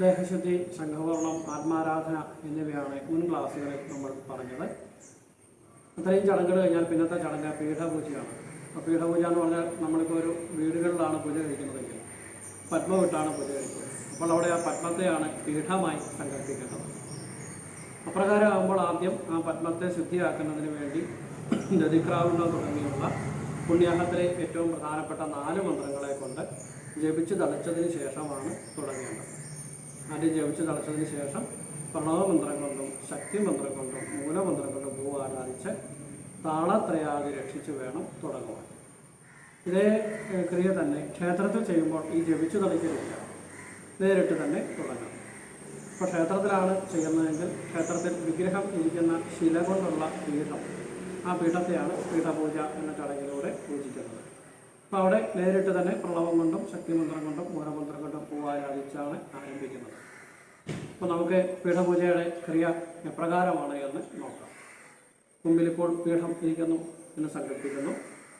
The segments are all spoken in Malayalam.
ദേഹശുദ്ധി സംഘവർണം ആത്മാരാധന എന്നിവയാണ് മുൻ ക്ലാസ്സുകളിൽ നമ്മൾ പറഞ്ഞത്. അത്രയും ചടങ്ങുകൾ കഴിഞ്ഞാൽ പിന്നത്തെ ചടങ്ങ് പീഠപൂജയാണ്. അപ്പോൾ പീഠപൂജ എന്ന് പറഞ്ഞാൽ നമ്മളിപ്പോൾ ഒരു വീടുകളിലാണ് പൂജ കഴിക്കുന്നതെങ്കിൽ പത്മവിട്ടാണ് പൂജ കഴിക്കുന്നത്. അപ്പോൾ അവിടെ ആ പത്മത്തെയാണ് പീഠമായി സങ്കല്പിക്കേണ്ടത് അപ്രകാരമാകുമ്പോൾ ആദ്യം ആ പത്മത്തെ ശുദ്ധിയാക്കുന്നതിന് വേണ്ടി ദതിക്രാവുണ്ണം തുടങ്ങിയുള്ള പുണ്യാഹത്തിലെ ഏറ്റവും പ്രധാനപ്പെട്ട നാല് മന്ത്രങ്ങളെ കൊണ്ട് ജപിച്ച് തളിച്ചതിന് ശേഷമാണ് തുടങ്ങേണ്ടത്. ആദ്യം ജപിച്ച് തളച്ചതിന് ശേഷം പ്രണവമന്ത്രം കൊണ്ടും ശക്തി മന്ത്രം കൊണ്ടും മൂലമന്ത്രം കൊണ്ടും ഭൂ ആരാധിച്ച് താളത്രയാതി രക്ഷിച്ച് വേണം തുടങ്ങുവാൻ. ഇതേ ക്രിയ തന്നെ ക്ഷേത്രത്തിൽ ചെയ്യുമ്പോൾ ഈ ജപിച്ചു തളിക്കലില്ല. നേരിട്ട് തന്നെ തുടങ്ങാം. ഇപ്പോൾ ക്ഷേത്രത്തിലാണ് ചെയ്യുന്നതെങ്കിൽ ക്ഷേത്രത്തിൽ വിഗ്രഹം ഇരിക്കുന്ന ശില കൊണ്ടുള്ള പീഠം ആ പീഠത്തെയാണ് പീഠപൂജ എന്ന ചടങ്ങിലൂടെ പൂജിക്കുന്നത്. അപ്പോൾ അവിടെ നേരിട്ട് തന്നെ പ്രണവം കൊണ്ടും ശക്തിമന്ത്രം കൊണ്ടും മൂലമന്ത്രം കൊണ്ടും പൂവാരാധിച്ചാണ് ആരംഭിക്കുന്നത്. അപ്പോൾ നമുക്ക് പീഠപൂജയുടെ ക്രിയ എപ്രകാരമാണ് എന്ന് നോക്കാം. മുമ്പിൽ ഇപ്പോൾ പീഠം ഇരിക്കുന്നു എന്ന് സങ്കല്പിക്കുന്നു.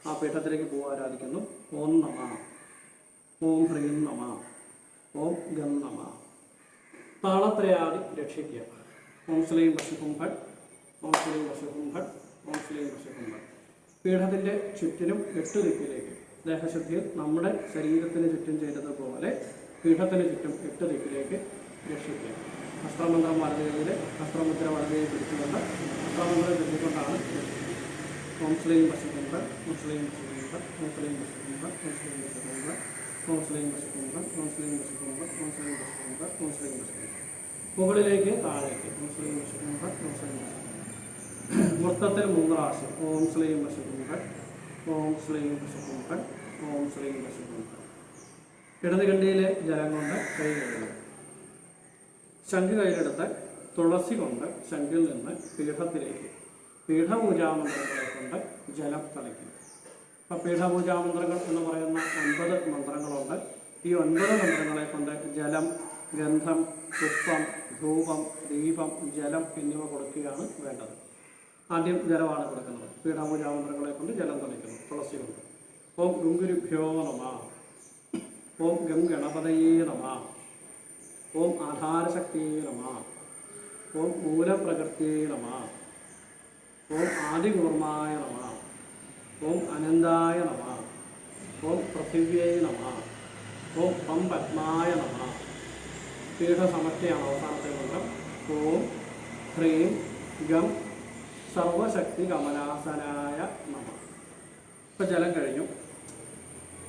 ആ പീഠത്തിലേക്ക് പൂവാരാധിക്കുന്നു. ഓം നമ. ഓം ഹ്രീം നമ. ഓം ഗം നമ. താളത്രയാതി രക്ഷിക്കുക. ഓം ശ്രീം വശുഹും ഓം ശ്രീം വശുഹും ഓം ശ്രീം വശുഹും ഭട്ട് പീഠത്തിന്റെ ചുറ്റിനും എട്ട് ദിക്കിലേക്ക് ദേഹശുദ്ധിയിൽ നമ്മുടെ ശരീരത്തിന് ചുറ്റും ചെയ്തതുപോലെ പീഠത്തിന് ചുറ്റും എട്ട് ദിക്കിലേക്ക് രക്ഷിക്കുക അസ്ത്രമന്ത്രം വലതയിൽ അസ്ത്രമുദ്ര വളരെ പിടിച്ചുകൊണ്ട് അസ്ത്രമന്ത്രം രക്ഷിക്കുക ഓം ശ്രീം ഭട്ട് ഓം ശ്രീം ഭട്ട് ഓം ശ്രീം ഭട്ട് ഓം ശ്രീം വശുഹും ഓം ശ്രീം വശുഹും ഓം മുകളിലേക്ക് താഴേക്ക് ഓം ശ്രീം ഭട്ട് ഓം വൃത്തത്തിൽ മൂന്ന് പ്രാവശ്യം ഓം ശ്രീം ഓം ശ്രീ ഭട്ട് ഓം ശ്രീ ഭട്ട് ഇടത് ജലം കൊണ്ട് കൈ കഴുകുക ശംഖ് കയ്യിലെടുത്ത് തുളസി കൊണ്ട് ശംഖിൽ നിന്ന് പീഠത്തിലേക്ക് പീഠപൂജാമന്ത്രങ്ങളെ കൊണ്ട് ജലം തളിക്കുക അപ്പോൾ പീഠപൂജാമന്ത്രങ്ങൾ എന്ന് പറയുന്ന ഒൻപത് മന്ത്രങ്ങളുണ്ട്. ഈ ഒൻപത് മന്ത്രങ്ങളെ കൊണ്ട് ജലം ഗന്ധം പുഷ്പം ധൂപം ദീപം ജലം എന്നിവ കൊടുക്കുകയാണ് വേണ്ടത്. ആദ്യം ജലമാണ് കൊടുക്കുന്നത്. പീഠാമൂരാമന്ത്രങ്ങളെ കൊണ്ട് ജലം തളിക്കുന്നു. തുളസി കൊണ്ട് ഓം ഗുങ്കുരുഭ്യോ നമ. ഓം ഗം ഗണപതയേ നമ. ഓം ആധാരശക്തിയേ നമ. ഓം മൂലപ്രകൃതിയേ നമ. ഓം ആദികൂർമായ നമ. ഓം അനന്തായ നമ. ഓം പൃഥിവ്യൈ നമ. ഓം പം പത്മായ നമ. പീഠസമഷ്ടിയാണ് അവസാനത്തെ മന്ത്രം. ഓം ഹ്രീം ഗം സർവശക്തി കമലാസനായ നമ. ഇപ്പം ജലം കഴിഞ്ഞു.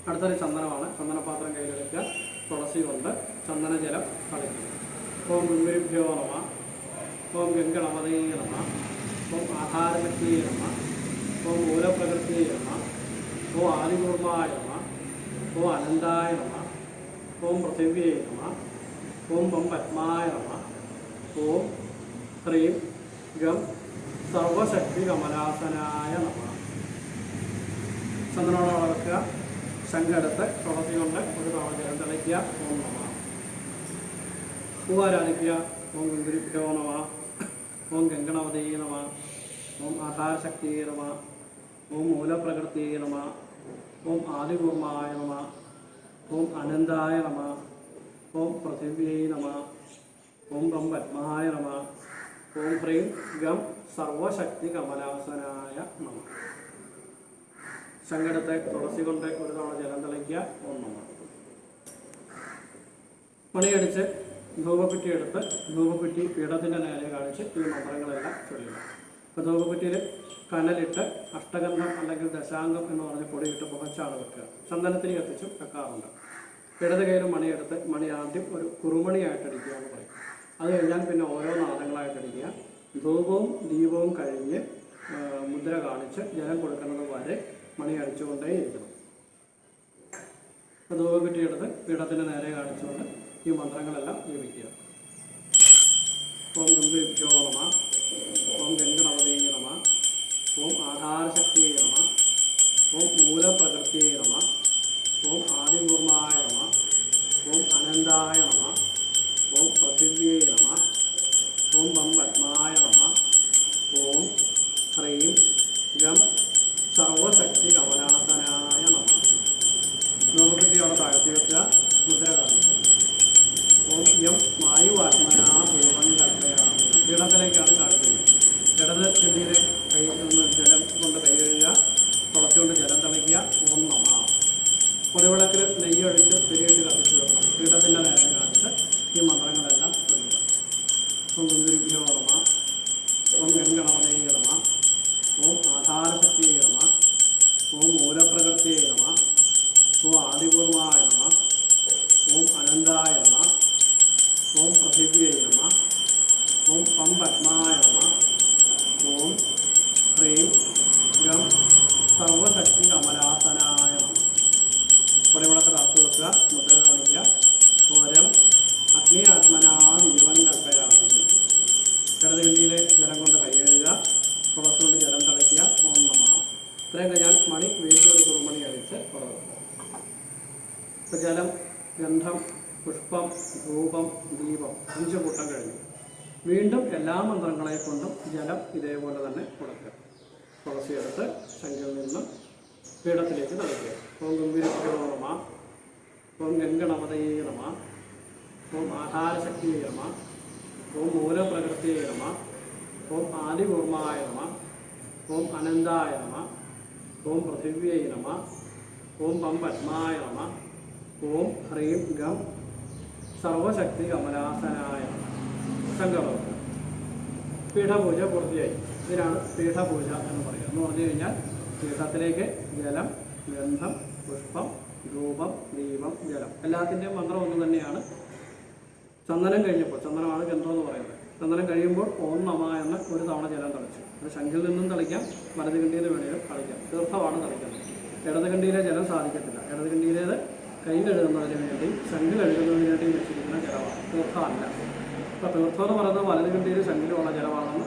അടുത്തൊരു ചന്ദനമാണ്. ചന്ദനപാത്രം കയ്യിലെടുക്കുക. തുളസി കൊണ്ട് ചന്ദനജലം കളിക്കുക ഓം ഗുരുഭ്യോ നമ. ഓം ഗംഗണമതേ ഓം ആഹാരശക്തി ഓം നമ. ഓം ആദികൂർമായ ഓം അനന്തായ നമ. ഓം പൃഥിവ്യേ ഓം പം പത്മായ നമ. ഓം ഹ്രീം ഗം സർവശക്തി കമലാസനായ നമ. ചന്ദ്രനോട് വളർത്തുക. ശങ്കെടുത്ത് തുളസി കൊണ്ട് ഒരു തവണ ജലം തിളയ്ക്കുക ഓം നമ. പൂവാരാധിക്കുക. ഓം ഗുരുഭ്യോ നമ. ഓം ഗംഗണവതീ നമ. ഓം ആധാരശക്തി നമ. ഓം മൂലപ്രകൃതി നമ. ഓം ആദികൂർമായ നമ. ഓം അനന്തായ നമ. ഓം പൃഥിവ്യൈ നമ. ഓം പത്മായ നമ. ഹ്രീം ഗം സർവശക്തി കമലാസനായ നമ. ശങ്കടത്തെ തുളസി കൊണ്ട് ഒരു തവണ ജലം തെളിക്കുക ഒന്നും പണിയടിച്ച് ധൂപക്കുറ്റി എടുത്ത് ധൂപക്കുറ്റി പീഠത്തിന്റെ നേരെ കാണിച്ച് ഈ മന്ത്രങ്ങളെല്ലാം ചൊല്ലുക. അപ്പോൾ ധൂപക്കുറ്റിയിൽ കനലിട്ട് അഷ്ടഗന്ധം അല്ലെങ്കിൽ ദശാംഗം എന്ന് പറഞ്ഞ് പൊടിയിട്ട് പുകച്ചാണ് വെക്കുക. ചന്ദനത്തിന് കത്തിച്ചും വെക്കാറുണ്ട്. ഇടത് കയ്യിൽ മണിയെടുത്ത് മണി ആദ്യം ഒരു കുറുമണിയായിട്ട് അടിക്കുക എന്ന് പറയും അത് കഴിഞ്ഞാൽ പിന്നെ ഓരോ നാദങ്ങളായിട്ട് അടിക്കുക. ധൂപവും ദീപവും കഴിഞ്ഞ് മുദ്ര കാണിച്ച് ജലം കൊടുക്കുന്നത് വരെ മണി അടിച്ചുകൊണ്ടേ ഇരിക്കണം. ധൂപക്കുറ്റി കിട്ടിയെടുത്ത് പീഠത്തിന് നേരെ കാണിച്ചുകൊണ്ട് ഈ മന്ത്രങ്ങളെല്ലാം ജപിക്കുക. ഓം ഗംഭീഭ്യോ ഓം ഗംഗണപതേ നമ ഓം ആധാരശക്തിയെ നമ ഓം മൂലപ്രകൃതിയെ നമ ഓം ആദിപൂർമായ നമ ഓം അനന്തായ നെയ്യൊഴിച്ച് തിരിയിട്ട് കത്തിച്ചു വെക്കണം. പീഠത്തിന്റെ നേരെ കാണിച്ച് ഈ മന്ത്രങ്ങളെല്ലാം ചൊല്ലുക. കഴിഞ്ഞാൽ മണി വീണ്ടും ഒരു കുറുമണി അടിച്ച് പുറത്തു ഇപ്പം ജലം ഗന്ധം പുഷ്പം രൂപം ദീപം അഞ്ച് കൂട്ടം കഴിഞ്ഞു. വീണ്ടും എല്ലാ മന്ത്രങ്ങളെ കൊണ്ടും ജലം ഇതേപോലെ തന്നെ കൊടുക്കുക. തുളസി എടുത്ത് ശങ്കിൽ നിന്നും പീഠത്തിലേക്ക് നടക്കുക ഓം ഗംഭീരമ ഓം ഗംഗണപതയേ നമ. ഓം ആഹാരശക്തിയേ നമ. ഓം മൂലപ്രകൃതിയേ നമ. ഓം ആദികൂർമായ നമ. ഓം അനന്തായ നമ. ഓം പൃഥിവ്യൈ നമ. ഓം പം പത്മായ നമ. ഓം ഹ്രീം ഗം സർവശക്തി കമലാസനായ സംഗമം പീഠപൂജ പൂർത്തിയായി. ഇതിനാണ് പീഠപൂജ എന്ന് പറയുന്നത്. എന്ന് പറഞ്ഞു കഴിഞ്ഞാൽ പീഠത്തിലേക്ക് ജലം ഗന്ധം പുഷ്പം രൂപം ദീപം ജലം. എല്ലാത്തിന്റെയും മന്ത്രം ഒന്ന് തന്നെയാണ്. ചന്ദനം കഴിഞ്ഞപ്പോൾ ചന്ദനമാണ് ഗന്ധം എന്ന് പറയുന്നത്. ചന്ദനം കഴിയുമ്പോൾ ഓം നമ എന്ന ഒരു തവണ ജലം തളിച്ചു. അത് ശംഖിൽ നിന്നും തളിക്കാം വലത് കണ്ടിയിൽ വേണേലും തളിക്കാം. തീർത്ഥമാണ് തളിക്കുന്നത്. ഇടത് കണ്ടിയിലെ ജലം സാധിക്കത്തില്ല. ഇടത് കണ്ടിയിലേത് കൈ കഴുകുന്നതിന് വേണ്ടി ശംഖിൽ കഴുകുന്നതിന് വേണ്ടി വെച്ചിരിക്കുന്ന ജലമാണ് തീർത്ഥമല്ല. അപ്പോൾ തീർത്ഥം എന്ന് പറയുന്നത് വലത് കണ്ടിയിൽ ശംഖിലുള്ള ജലമാണെന്ന്